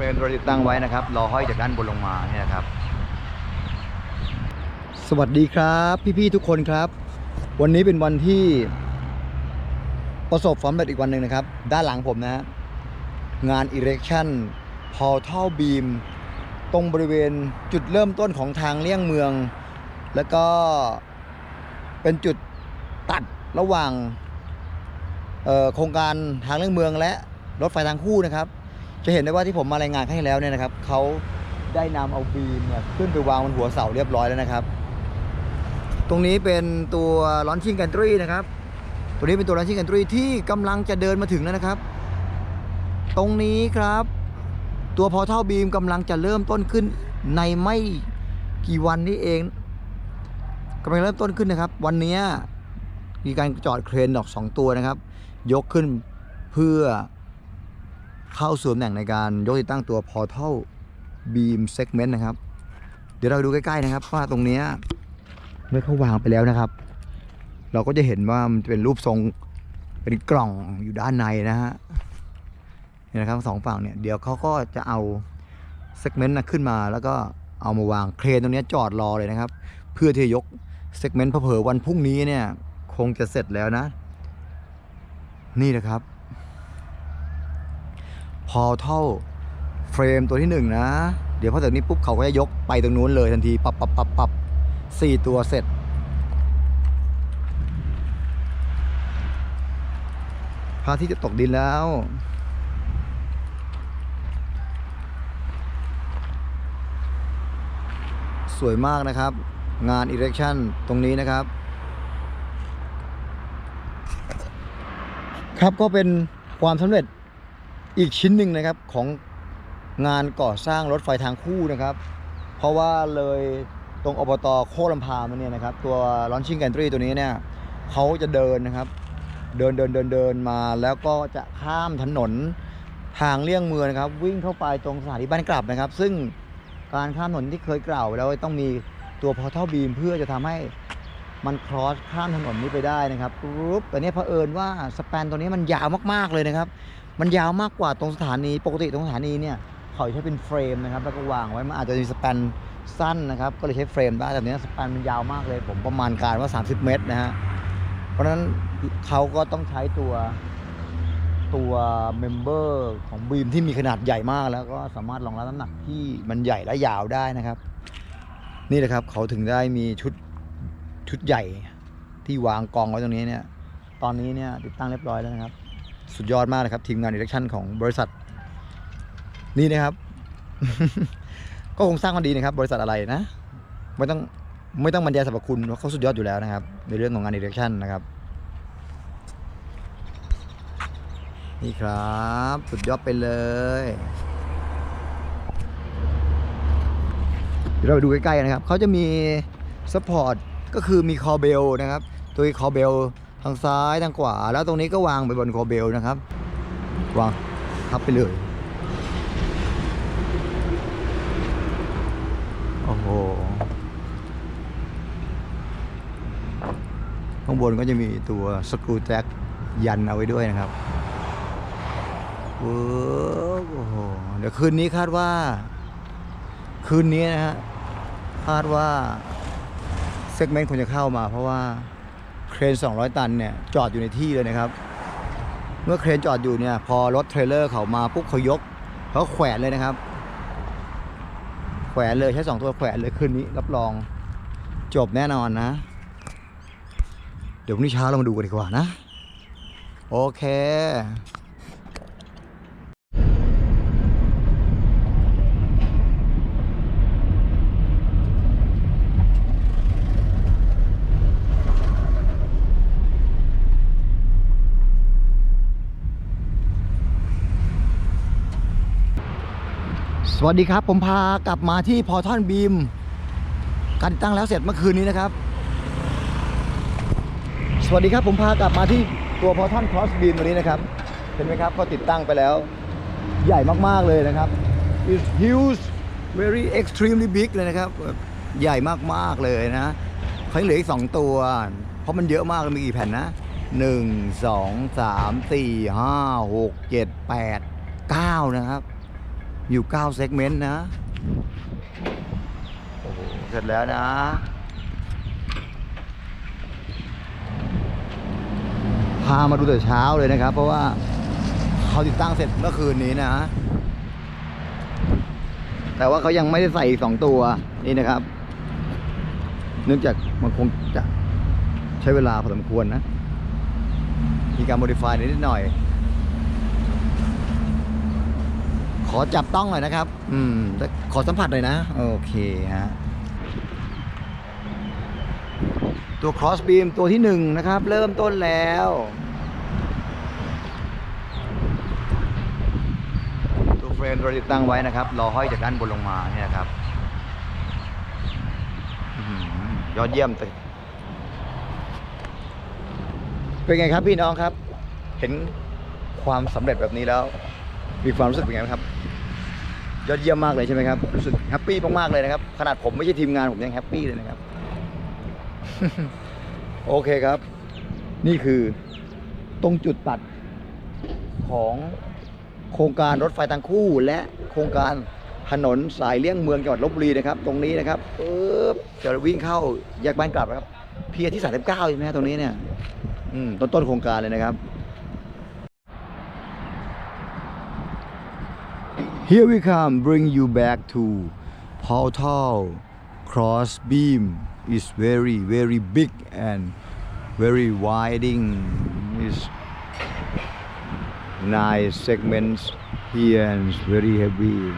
รมเราติดตั้งไว้นะครับรอห้อยจากด้านบนลงมาเนี่ยครับ สวัสดีครับพี่ๆทุกคนครับ วันนี้เป็นวันที่ประสบความสำเร็จอีกวันหนึ่งนะครับ ด้านหลังผมนะฮะงาน erection portal beam ตรงบริเวณจุดเริ่มต้นของทางเลี่ยงเมือง แล้วก็เป็นจุดตัดระหว่างโครงการทางเลี่ยงเมืองและรถไฟทางคู่นะครับ จะเห็นได้ว่าที่ผมมารายงานให้แล้วเนี่ยนะครับเขาได้นำเอาบีมเนี่ยขึ้นไปวางบนหัวเสาเรียบร้อยแล้วนะครับ ตรงนี้เป็นตัว launching gantry นะครับ ตัวนี้เป็นตัว launching gantry ที่กำลังจะเดินมาถึงแล้วนะครับ ตรงนี้ครับ ตัว portal beam กำลังจะเริ่มต้นขึ้นในไม่กี่วันนี้เองกำลังเริ่มต้นขึ้นนะครับ วันนี้มีการจอดเครนดอกสองตัวนะครับ ยกขึ้นเพื่อ เข้าสู่ตำแหน่งในการยกติดตั้งตัว portal beam segment นะครับ เดี๋ยวเราดูใกล้ๆนะครับว่าตรงนี้เมื่อเขาวางไปแล้วนะครับ เราก็จะเห็นว่ามันเป็นรูปทรงเป็นกล่องอยู่ด้านในนะฮะเนี่ยนะครับสองฝั่งเนี่ยเดี๋ยวเขาก็จะเอาเซกเมนต์นะขึ้นมาแล้วก็เอามาวางเครนตรงนี้จอดรอเลยนะครับ เพื่อที่จะยกเซกเมนต์เผลอวันพรุ่งนี้เนี่ย คงจะเสร็จแล้วนะ นี่นะครับ พอเท่าเฟรมตัวที่หนึ่งนะ เดี๋ยวพอจากนี้ปุ๊บเขาก็จะยกไปตรงนู้นเลยทันที ปับปับปับปับสี่ตัวเสร็จพระอาที่จะตกดินแล้ว สวยมากนะครับ งาน erection ตรงนี้นะครับ ครับก็เป็นความสำเร็จ อีกชิ้นหนึ่งนะครับของงานก่อสร้างรถไฟทางคู่นะครับ เพราะว่าเลยตรงอบตโคลำพามันเนี่ยนะครับ ตัว launching gantry ตัวนี้เนี่ยเขาจะเดินนะครับ เดินเดินเดินเดินมาแล้วก็จะข้ามถนนทางเลี่ยงเมืองนะครับ วิ่งเข้าไปตรงสถานีบ้านกลับนะครับ ซึ่งการข้ามถนนที่เคยกล่าวแล้วต้องมีตัว portal beam เพื่อจะทำให้มันครอสข้ามถนนนี้ไปได้นะครับปุ๊บแต่เนี้ยเผอิญว่าสแปนตัวนี้มันยาวมากๆเลยนะครับ มันยาวมากกว่าตรงสถานี ปกติตรงสถานีเนี่ยเขาใช้เป็นเฟรมนะครับ แล้วก็วางไว้ มันอาจจะมีสแปนสั้นนะครับ ก็เลยใช้เฟรมได้ แต่เนี้ยสแปนมันยาวมากเลย ผมประมาณการว่า 30 เมตรนะฮะ เพราะฉะนั้นเขาก็ต้องใช้ตัวตัวเมมเบอร์ของบีมที่มีขนาดใหญ่มาก แล้วก็สามารถรองรับน้ำหนักที่มันใหญ่และยาวได้นะครับ นี่แหละครับเขาถึงได้มีชุดชุดใหญ่ที่วางกองไว้ตรงนี้เนี่ย ตอนนี้เนี่ยติดตั้งเรียบร้อยแล้วนะครับ สุดยอดมากนะครับ ทีมงานดิเรกชันของบริษัท นี่นะครับ ก็คงสร้างมันดีนะครับ บริษัทอะไรนะ ไม่ต้องไม่ต้องบรรยายสรรพคุณเพราะเขาสุดยอดอยู่แล้วนะครับ ในเรื่องของงานดิเรกชันนะครับ นี่ครับ สุดยอดไปเลยเดี๋ยวเราไปดูใกล้ๆนะครับ เขาจะมีสปอร์ตก็คือมีคอเบลนะครับ ตัวคอเบล ทางซ้ายทางขวา แล้วตรงนี้ก็วางไปบนคอเบลนะครับ วางทับไปเลย โอ้โห ข้างบนก็จะมีตัวสกรูแจ็คยันเอาไว้ด้วยนะครับเวิร์กโอ้โห เดี๋ยวคืนนี้คาดว่า คืนนี้นะฮะ คาดว่าเซกเมนต์ควรจะเข้ามาเพราะว่า เครน 200 ตันเนี่ยจอดอยู่ในที่เลยนะครับ เมื่อเครนจอดอยู่เนี่ยพอรถเทรลเลอร์เขามาปุ๊บเขายกเขาแขวนเลยนะครับ แขวนเลยใช้สองตัวแขวนเลยคืนนี้รับรองจบแน่นอนนะ เดี๋ยวพรุ่งนี้เช้าเรามาดูกันดีกว่านะ โอเค สวัสดีครับ ผมพากลับมาที่พอท่อนบีม การติดตั้งแล้วเสร็จเมื่อคืนนี้นะครับ สวัสดีครับผมพากลับมาที่ตัวพอท่อนครอสบีมตัวนี้นะครับเห็นไหมครับก็ติดตั้งไปแล้ว ใหญ่มากๆเลยนะครับ is huge very extremely big เลยนะครับ ใหญ่มากๆเลยนะเขาเหลืออีกสองตัว เพราะมันเยอะมากเลยมีกี่แผ่นนะหนึ่งสองสามสี่ห้าหกเจ็ดแปดเก้านะครับ อยู่9เซกเมนต์นะ โอ้โห เสร็จแล้วนะพามาดูแต่เช้าเลยนะครับ เพราะว่าเขาติดตั้งเสร็จเมื่อคืนนี้นะ แต่ว่าเขายังไม่ได้ใส่สองตัวนี่นะครับ เนื่องจากมันคงจะใช้เวลาพอสมควรนะ มีการ modify นิดหน่อย ข อจับต้องหน่อยนะครับ อืมแต่ขอสัมผัสหน่อยนะ โอเคฮะ ตัว cross beam ตัวที่หนึ่งนะครับ เริ่มต้นแล้ว ตัวเฟรมเราติดตั้งไว้นะครับ รอห้อยจากด้านบนลงมาเนี่ยนะครับอื้อหือยอดเยี่ยมเลยเป็นไงครับพี่น้องครับ เห็นความสำเร็จแบบนี้แล้ว มีความรู้สึกเป็นไงบ้างครับ ยอดเยี่ยมมากเลยใช่ไหมครับรู้สึกแฮปปี้มากๆเลยนะครับ ขนาดผมไม่ใช่ทีมงานผมยังแฮปปี้เลยนะครับ โอเคครับ นี่คือตรงจุดตัดของโครงการรถไฟทางคู่และโครงการถนนสายเลี่ยงเมืองจังหวัดลบบุรีนะครับ ตรงนี้นะครับปึ๊บจะวิ่งเข้าแยกบ้านกลับนะครับ เพียรที่39ใช่ไหมฮะตรงนี้เนี่ยต้นต้นโครงการเลยนะครับ Here we come bring you back to Portal cross beam is very very big and very widening is nice segments here and very heavy